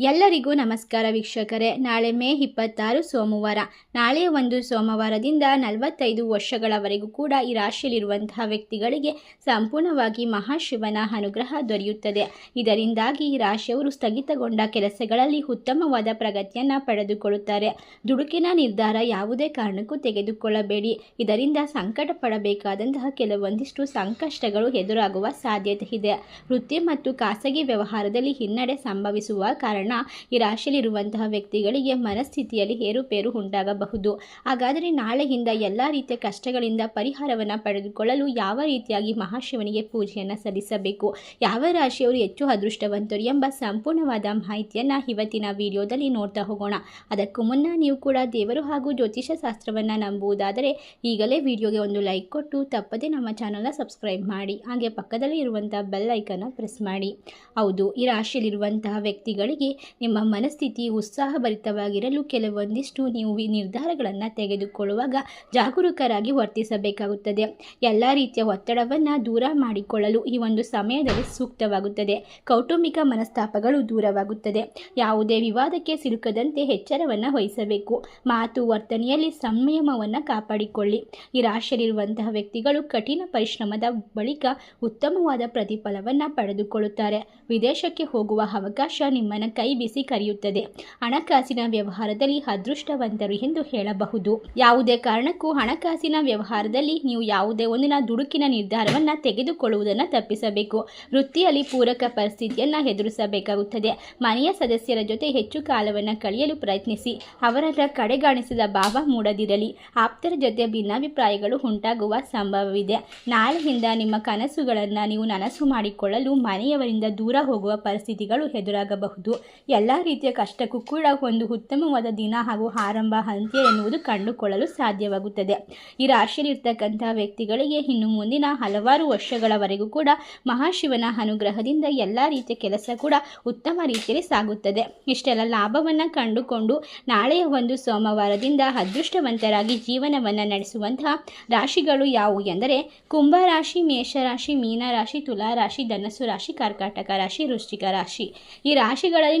ಎಲ್ಲರಿಗೂ ನಮಸ್ಕಾರ ವೀಕ್ಷಕರೇ. ನಾಳೆ ಮೇ ಇಪ್ಪತ್ತಾರು ಸೋಮವಾರ. ನಾಳೆ ಒಂದು ಸೋಮವಾರದಿಂದ ನಲವತ್ತೈದು ವರ್ಷಗಳವರೆಗೂ ಕೂಡ ಈ ರಾಶಿಯಲ್ಲಿರುವಂತಹ ವ್ಯಕ್ತಿಗಳಿಗೆ ಸಂಪೂರ್ಣವಾಗಿ ಮಹಾಶಿವನ ಅನುಗ್ರಹ ದೊರೆಯುತ್ತದೆ. ಇದರಿಂದಾಗಿ ಈ ರಾಶಿಯವರು ಸ್ಥಗಿತಗೊಂಡ ಕೆಲಸಗಳಲ್ಲಿ ಉತ್ತಮವಾದ ಪ್ರಗತಿಯನ್ನು ಪಡೆದುಕೊಳ್ಳುತ್ತಾರೆ. ದುಡುಕಿನ ನಿರ್ಧಾರ ಯಾವುದೇ ಕಾರಣಕ್ಕೂ ತೆಗೆದುಕೊಳ್ಳಬೇಡಿ. ಇದರಿಂದ ಸಂಕಟ ಪಡಬೇಕಾದಂತಹ ಕೆಲವೊಂದಿಷ್ಟು ಸಂಕಷ್ಟಗಳು ಎದುರಾಗುವ ಸಾಧ್ಯತೆ ಇದೆ. ವೃತ್ತಿ ಮತ್ತು ಖಾಸಗಿ ವ್ಯವಹಾರದಲ್ಲಿ ಹಿನ್ನಡೆ ಸಂಭವಿಸುವ ಕಾರಣ ಈ ರಾಶಿಯಲ್ಲಿರುವಂತಹ ವ್ಯಕ್ತಿಗಳಿಗೆ ಮನಸ್ಥಿತಿಯಲ್ಲಿ ಏರುಪೇರು ಉಂಟಾಗಬಹುದು. ಹಾಗಾದರೆ ನಾಳೆಯಿಂದ ಎಲ್ಲ ರೀತಿಯ ಕಷ್ಟಗಳಿಂದ ಪರಿಹಾರವನ್ನು ಪಡೆದುಕೊಳ್ಳಲು ಯಾವ ರೀತಿಯಾಗಿ ಮಹಾಶಿವನಿಗೆ ಪೂಜೆಯನ್ನು ಸಲ್ಲಿಸಬೇಕು? ಯಾವ ರಾಶಿಯವರು ಹೆಚ್ಚು ಅದೃಷ್ಟವಂತರು ಎಂಬ ಸಂಪೂರ್ಣವಾದ ಮಾಹಿತಿಯನ್ನು ಇವತ್ತಿನ ವಿಡಿಯೋದಲ್ಲಿ ನೋಡ್ತಾ ಹೋಗೋಣ. ಅದಕ್ಕೂ ಮುನ್ನ ನೀವು ಕೂಡ ದೇವರು ಹಾಗೂ ಜ್ಯೋತಿಷ ಶಾಸ್ತ್ರವನ್ನು ನಂಬುವುದಾದರೆ ಈಗಲೇ ವಿಡಿಯೋಗೆ ಒಂದು ಲೈಕ್ ಕೊಟ್ಟು ತಪ್ಪದೇ ನಮ್ಮ ಚಾನಲ್ನ ಸಬ್ಸ್ಕ್ರೈಬ್ ಮಾಡಿ, ಹಾಗೆ ಪಕ್ಕದಲ್ಲಿ ಇರುವಂತಹ ಬೆಲ್ ಐಕನ್ನ ಪ್ರೆಸ್ ಮಾಡಿ. ಹೌದು, ಈ ರಾಶಿಯಲ್ಲಿರುವಂತಹ ವ್ಯಕ್ತಿಗಳಿಗೆ ನಿಮ್ಮ ಮನಸ್ಥಿತಿ ಉತ್ಸಾಹಭರಿತವಾಗಿರಲು ಕೆಲವೊಂದಿಷ್ಟು ನೀವು ಈ ನಿರ್ಧಾರಗಳನ್ನು ತೆಗೆದುಕೊಳ್ಳುವಾಗ ಜಾಗರೂಕರಾಗಿ ವರ್ತಿಸಬೇಕಾಗುತ್ತದೆ. ಎಲ್ಲ ರೀತಿಯ ಒತ್ತಡವನ್ನು ದೂರ ಮಾಡಿಕೊಳ್ಳಲು ಈ ಒಂದು ಸಮಯದಲ್ಲಿ ಸೂಕ್ತವಾಗುತ್ತದೆ. ಕೌಟುಂಬಿಕ ಮನಸ್ತಾಪಗಳು ದೂರವಾಗುತ್ತದೆ. ಯಾವುದೇ ವಿವಾದಕ್ಕೆ ಸಿಲುಕದಂತೆ ಎಚ್ಚರವನ್ನು ವಹಿಸಬೇಕು. ಮಾತು ವರ್ತನೆಯಲ್ಲಿ ಸಂಯಮವನ್ನು ಕಾಪಾಡಿಕೊಳ್ಳಿ. ಈ ರಾಶಿಯಲ್ಲಿರುವಂತಹ ವ್ಯಕ್ತಿಗಳು ಕಠಿಣ ಪರಿಶ್ರಮದ ಬಳಿಕ ಉತ್ತಮವಾದ ಪ್ರತಿಫಲವನ್ನು ಪಡೆದುಕೊಳ್ಳುತ್ತಾರೆ. ವಿದೇಶಕ್ಕೆ ಹೋಗುವ ಅವಕಾಶ ನಿಮ್ಮನ್ನು ಬಿಸಿ ಕರೆಯುತ್ತದೆ. ಹಣಕಾಸಿನ ವ್ಯವಹಾರದಲ್ಲಿ ಅದೃಷ್ಟವಂತರು ಎಂದು ಹೇಳಬಹುದು. ಯಾವುದೇ ಕಾರಣಕ್ಕೂ ಹಣಕಾಸಿನ ವ್ಯವಹಾರದಲ್ಲಿ ನೀವು ಯಾವುದೇ ಒಂದಿನ ದುಡುಕಿನ ನಿರ್ಧಾರವನ್ನು ತೆಗೆದುಕೊಳ್ಳುವುದನ್ನು ತಪ್ಪಿಸಬೇಕು. ವೃತ್ತಿಯಲ್ಲಿ ಪೂರಕ ಪರಿಸ್ಥಿತಿಯನ್ನು ಎದುರಿಸಬೇಕಾಗುತ್ತದೆ. ಮನೆಯ ಸದಸ್ಯರ ಜೊತೆ ಹೆಚ್ಚು ಕಾಲವನ್ನು ಕಳೆಯಲು ಪ್ರಯತ್ನಿಸಿ. ಅವರನ್ನ ಕಡೆಗಾಣಿಸಿದ ಭಾವ ಮೂಡದಿರಲಿ. ಆಪ್ತರ ಜೊತೆ ಭಿನ್ನಾಭಿಪ್ರಾಯಗಳು ಉಂಟಾಗುವ ಸಂಭವವಿದೆ. ನಾಳೆಯಿಂದ ನಿಮ್ಮ ಕನಸುಗಳನ್ನು ನೀವು ನನಸು ಮಾಡಿಕೊಳ್ಳಲು ಮನೆಯವರಿಂದ ದೂರ ಹೋಗುವ ಪರಿಸ್ಥಿತಿಗಳು ಎದುರಾಗಬಹುದು. ಎಲ್ಲ ರೀತಿಯ ಕಷ್ಟಕ್ಕೂ ಕೂಡ ಒಂದು ಉತ್ತಮವಾದ ದಿನ ಹಾಗೂ ಆರಂಭ, ಅಂತ್ಯ ಎನ್ನುವುದು ಕಂಡುಕೊಳ್ಳಲು ಸಾಧ್ಯವಾಗುತ್ತದೆ. ಈ ರಾಶಿಯಲ್ಲಿರ್ತಕ್ಕಂಥ ವ್ಯಕ್ತಿಗಳಿಗೆ ಇನ್ನು ಮುಂದಿನ ಹಲವಾರು ವರ್ಷಗಳವರೆಗೂ ಕೂಡ ಮಹಾಶಿವನ ಅನುಗ್ರಹದಿಂದ ಎಲ್ಲ ರೀತಿಯ ಕೆಲಸ ಕೂಡ ಉತ್ತಮ ರೀತಿಯಲ್ಲಿ ಸಾಗುತ್ತದೆ. ಇಷ್ಟೆಲ್ಲ ಲಾಭವನ್ನು ಕಂಡುಕೊಂಡು ನಾಳೆಯ ಒಂದು ಸೋಮವಾರದಿಂದ ಅದೃಷ್ಟವಂತರಾಗಿ ಜೀವನವನ್ನು ನಡೆಸುವಂತಹ ರಾಶಿಗಳು ಯಾವುವು ಎಂದರೆ ಕುಂಭರಾಶಿ ಮೇಷರಾಶಿ ಮೀನರಾಶಿ ತುಲಾರಾಶಿ ಧನಸ್ಸು ರಾಶಿ, ಕರ್ಕಾಟಕ ರಾಶಿ, ವೃಶ್ಚಿಕ ರಾಶಿ. ಈ ರಾಶಿಗಳಲ್ಲಿ